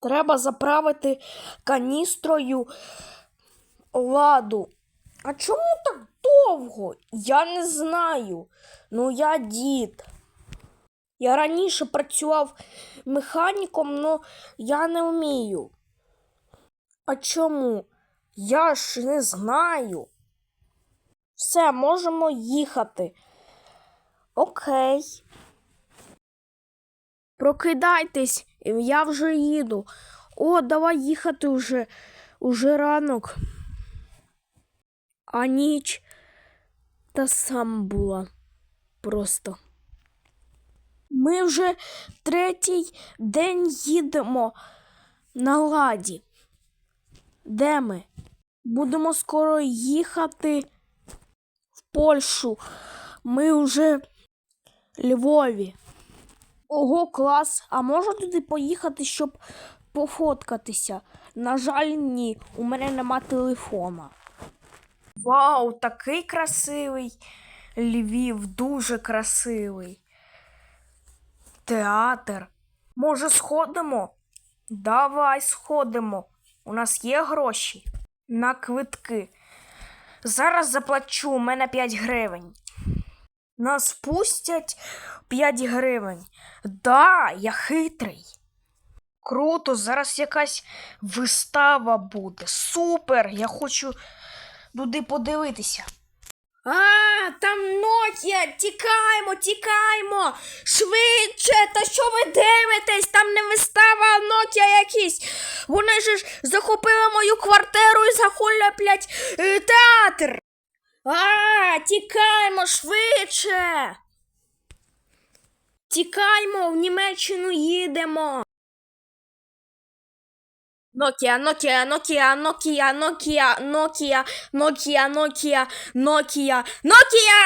Треба заправити каністрою ладу. А чому так довго? Я не знаю. Ну, я дід. Я раніше працював механіком, але я не вмію. А чому? Я ж не знаю. Все, можемо їхати. Окей. Прокидайтесь, я вже їду. О, давай їхати вже. Уже ранок. А ніч та сам була просто. Ми вже третій день їдемо на ладі. Де ми? Будемо скоро їхати в Польщу. Ми вже Львові. Ого, клас! А можна туди поїхати, щоб пофоткатися? На жаль, ні, у мене нема телефона. Вау, такий красивий Львів, дуже красивий. Театр. Може, сходимо? Давай сходимо. У нас є гроші на квитки. Зараз заплачу, у мене 5 гривень. Нас пустять 5 гривень. Да, я хитрий. Круто, зараз якась вистава буде. Супер! Я хочу туди подивитися. А, там Нокія! Тікаємо, тікаємо! Швидше! Та що ви дивитесь? Там не вистава, а Нокія якісь. Вони ж захопили мою квартиру і захоплять е, театр. А, тікаємо швидше. Тікаймо, в Німеччину їдемо. Nokia, Nokia, Nokia, Nokia, Nokia, Nokia, Nokia, Nokia, Nokia, Nokia.